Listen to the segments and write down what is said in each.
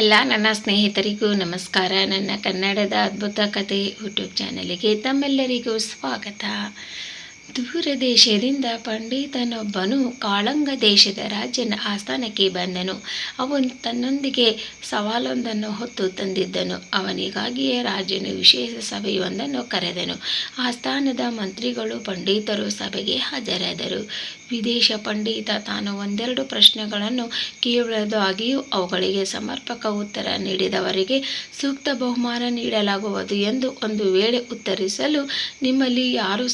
ಎಲ್ಲ ನನ್ನ ಸ್ನೇಹಿತರಿಗೂ ನಮಸ್ಕಾರ. ನನ್ನ ಕನ್ನಡದ ಅದ್ಭುತ ಕತೆ ಯೂಟ್ಯೂಬ್ ಚಾನಲಿಗೆ ತಮ್ಮೆಲ್ಲರಿಗೂ ಸ್ವಾಗತ. ದೂರ ದೇಶದಿಂದ ಪಂಡಿತನೊಬ್ಬನು ಕಾಳಂಗ ದೇಶದ ರಾಜನ ಆಸ್ಥಾನಕ್ಕೆ ಬಂದನು. ಅವನು ತನ್ನೊಂದಿಗೆ ಸವಾಲೊಂದನ್ನು ಹೊತ್ತು ತಂದಿದ್ದನು. ಅವನಿಗಾಗಿಯೇ ರಾಜನು ವಿಶೇಷ ಸಭೆಯೊಂದನ್ನು ಕರೆದನು. ಆಸ್ಥಾನದ ಮಂತ್ರಿಗಳು ಪಂಡಿತರು ಸಭೆಗೆ ಹಾಜರಾದರು. ವಿದೇಶ ಪಂಡಿತ ತಾನು ಒಂದೆರಡು ಪ್ರಶ್ನೆಗಳನ್ನು ಕೇಳುವುದಾಗಿಯೂ ಅವುಗಳಿಗೆ ಸಮರ್ಪಕ ಉತ್ತರ ನೀಡಿದವರಿಗೆ ಸೂಕ್ತ ಬಹುಮಾನ ನೀಡಲಾಗುವುದು ಎಂದು ಒಂದು ವೇಳೆ ಉತ್ತರಿಸಲು ನಿಮ್ಮಲ್ಲಿ ಯಾರು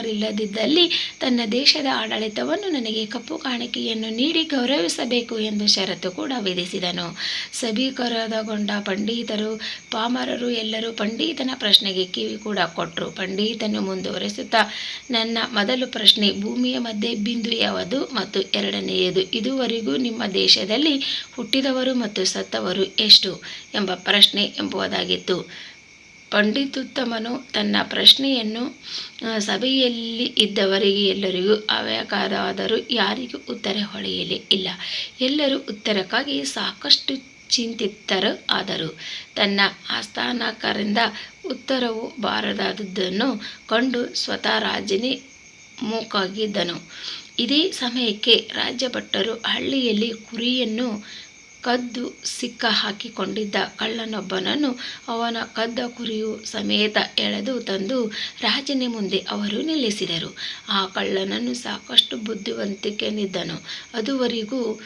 ಸಮರ್ಪಕರಿಲ್ಲದಿದ್ದಲ್ಲಿ ತನ್ನ ದೇಶದ ಆಡಳಿತವನ್ನು ನನಗೆ ಕಪ್ಪು ಕಾಣಿಕೆಯನ್ನು ನೀಡಿ ಗೌರವಿಸಬೇಕು ಎಂದು ಷರತ್ತು ಕೂಡ ವಿಧಿಸಿದನು. ಸಭೀಕರದಗೊಂಡ ಪಂಡಿತರು, ಪಾಮರರು ಎಲ್ಲರೂ ಪಂಡಿತನ ಪ್ರಶ್ನೆಗೆ ಕಿವಿ ಕೂಡ ಕೊಟ್ಟರು ಪಂಡಿತನು ಮುಂದುವರೆಸುತ್ತಾ, ನನ್ನ ಮೊದಲು ಪ್ರಶ್ನೆ ಭೂಮಿಯ ಮಧ್ಯೆ ಬಿಂದು ಯಾವುದು ಮತ್ತು ಎರಡನೆಯದು, ಇದುವರೆಗೂ ನಿಮ್ಮ ದೇಶದಲ್ಲಿ ಹುಟ್ಟಿದವರು ಮತ್ತು ಸತ್ತವರು ಎಷ್ಟು ಎಂಬ ಪ್ರಶ್ನೆ ಎಂಬುದಾಗಿತ್ತು. ಪಂಡಿತುತ್ತಮನು ತನ್ನ ಪ್ರಶ್ನೆಯನ್ನು ಸಭೆಯಲ್ಲಿ ಇದ್ದವರಿಗೆ ಎಲ್ಲರಿಗೂ ಅವಕಾದಾದರೂ ಯಾರಿಗೂ ಉತ್ತರ ಹೊಳೆಯಲಿ ಇಲ್ಲ. ಎಲ್ಲರೂ ಉತ್ತರಕ್ಕಾಗಿ ಸಾಕಷ್ಟು ಚಿಂತಿತರು ಆದರು. ತನ್ನ ಆಸ್ಥಾನಕರಿಂದ ಉತ್ತರವು ಬಾರದಾದದ್ದನ್ನು ಕಂಡು ಸ್ವತಃ ರಾಜನೇ ಮೂಕಾಗಿದ್ದನು. ಇದೇ ಸಮಯಕ್ಕೆ ರಾಜ್ಯಭಟ್ಟರು ಹಳ್ಳಿಯಲ್ಲಿ ಕುರಿಯನ್ನು ಕದ್ದು ಸಿಕ್ಕ ಹಾಕಿಕೊಂಡಿದ್ದ ಕಳ್ಳನೊಬ್ಬನನ್ನು ಅವನ ಕದ್ದ ಕುರಿಯು ಸಮೇತ ಎಳೆದು ತಂದು ರಾಜನ ಮುಂದೆ ಅವರು ನಿಲ್ಲಿಸಿದರು. ಆ ಕಳ್ಳನನ್ನು ಸಾಕಷ್ಟು ಬುದ್ಧಿವಂತಿಕೆನಿದ್ದನು ಅದುವರೆಗೂ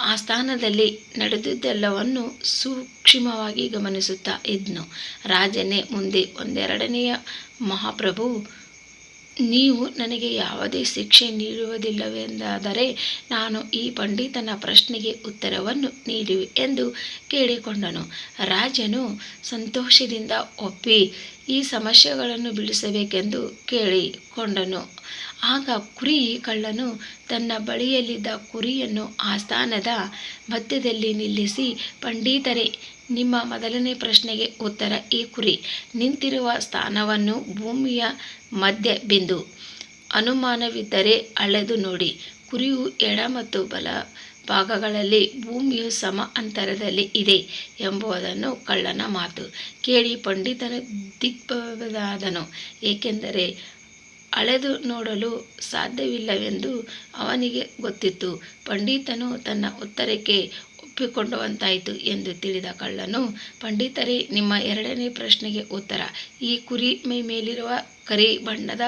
ಆ ಸ್ಥಾನದಲ್ಲಿ ನಡೆದಿದ್ದೆಲ್ಲವನ್ನು ಸೂಕ್ಷ್ಮವಾಗಿ ಗಮನಿಸುತ್ತಾ ಇದ್ನು. ರಾಜನೇ ಮುಂದೆ ಒಂದೆರಡನೆಯ ಮಹಾಪ್ರಭು ನೀವು ನನಗೆ ಯಾವುದೇ ಶಿಕ್ಷೆ ನೀಡುವುದಿಲ್ಲವೆಂದಾದರೆ ನಾನು ಈ ಪಂಡಿತನ ಪ್ರಶ್ನೆಗೆ ಉತ್ತರವನ್ನು ನೀಡುವೆ ಎಂದು ಕೇಳಿಕೊಂಡನು. ರಾಜನು ಸಂತೋಷದಿಂದ ಒಪ್ಪಿ ಈ ಸಮಸ್ಯೆಗಳನ್ನು ಬಿಡಿಸಬೇಕೆಂದು ಕೇಳಿಕೊಂಡನು. ಆಗ ಕುರಿ ಕಳ್ಳನು ತನ್ನ ಬಳಿಯಲ್ಲಿದ್ದ ಕುರಿಯನ್ನು ಆಸ್ಥಾನದ ಮಧ್ಯದಲ್ಲಿ ನಿಲ್ಲಿಸಿ, ಪಂಡಿತರೇ, ನಿಮ್ಮ ಮೊದಲನೇ ಪ್ರಶ್ನೆಗೆ ಉತ್ತರ. ಈ ಕುರಿ ನಿಂತಿರುವ ಸ್ಥಾನವನ್ನು ಭೂಮಿಯ ಮಧ್ಯ ಬಿಂದು. ಅನುಮಾನವಿದ್ದರೆ ಅಳೆದು ನೋಡಿ. ಕುರಿಯು ಎಡ ಮತ್ತು ಬಲ ಭಾಗಗಳಲ್ಲಿ ಭೂಮಿಯು ಸಮ ಅಂತರದಲ್ಲಿ ಇದೆ ಎಂಬುದನ್ನು ಕಳ್ಳನ ಮಾತು. ಕೇಳಿ ಪಂಡಿತನು ದಿಗ್ಭ್ರಮೆಯಾದನು ಏಕೆಂದರೆ ಅಳೆದು ನೋಡಲು ಸಾಧ್ಯವಿಲ್ಲವೆಂದು ಅವನಿಗೆ ಗೊತ್ತಿತ್ತು. ಪಂಡಿತನು ತನ್ನ ಉತ್ತರಕ್ಕೆ ಒಪ್ಪಿಕೊಂಡವಂತಾಯಿತು ಎಂದು ತಿಳಿದ ಕಳ್ಳನು, ಪಂಡಿತರೇ, ನಿಮ್ಮ ಎರಡನೇ ಪ್ರಶ್ನೆಗೆ ಉತ್ತರ. ಈ ಕುರಿ ಮೈ ಮೇಲಿರುವ ಕರಿ ಬಣ್ಣದ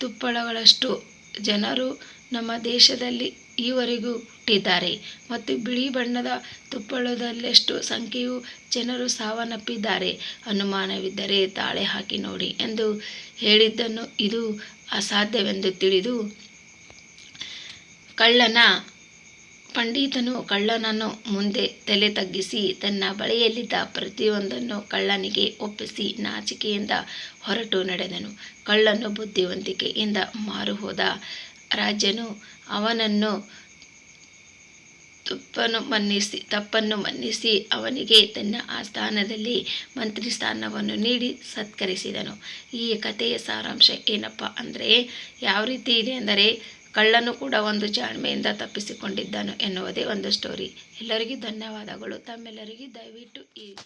ತುಪ್ಪಳಗಳಷ್ಟು ಜನರು ನಮ್ಮ ದೇಶದಲ್ಲಿ ಈವರೆಗೂ ಹುಟ್ಟಿದ್ದಾರೆ. ಮತ್ತು ಬಿಳಿ ಬಣ್ಣದ ತುಪ್ಪಳದಲ್ಲೆಷ್ಟು ಸಂಖ್ಯೆಯು ಜನರು ಸಾವನ್ನಪ್ಪಿದ್ದಾರೆ. ಅನುಮಾನವಿದ್ದರೆ ತಾಳೆ ಹಾಕಿ ನೋಡಿ ಎಂದು ಹೇಳಿದ್ದನ್ನು ಇದು ಅಸಾಧ್ಯವೆಂದು ತಿಳಿದು ಕಳ್ಳನ, ಪಂಡಿತನು ಕಳ್ಳನನ್ನು ಮುಂದೆ ತಲೆ ತಗ್ಗಿಸಿ ತನ್ನ ಬಳಿಯಲ್ಲಿದ್ದ ಪ್ರತಿಯೊಂದನ್ನು ಕಳ್ಳನಿಗೆ ಒಪ್ಪಿಸಿ ನಾಚಿಕೆಯಿಂದ ಹೊರಟು ನಡೆದನು. ಕಳ್ಳನು ಬುದ್ಧಿವಂತಿಕೆಯಿಂದ ಮಾರುಹೋದ ರಾಜನು ಅವನನ್ನು ತುಪ್ಪನ್ನು ಮನ್ನಿಸಿ, ತಪ್ಪನ್ನು ಮನ್ನಿಸಿ ಅವನಿಗೆ ತನ್ನ ಆ ಸ್ಥಾನದಲ್ಲಿ ಮಂತ್ರಿ ಸ್ಥಾನವನ್ನು ನೀಡಿ ಸತ್ಕರಿಸಿದನು. ಈ ಕಥೆಯ ಸಾರಾಂಶ ಏನಪ್ಪ ಅಂದರೆ, ಯಾವ ರೀತಿ ಇದೆ ಅಂದರೆ, ಕಳ್ಳನು ಕೂಡ ಒಂದು ಜಾಣ್ಮೆಯಿಂದ ತಪ್ಪಿಸಿಕೊಂಡಿದ್ದನು ಎನ್ನುವುದೇ ಒಂದು ಸ್ಟೋರಿ ಎಲ್ಲರಿಗೂ ಧನ್ಯವಾದಗಳು. ತಮ್ಮೆಲ್ಲರಿಗೂ ದಯವಿಟ್ಟು ಈ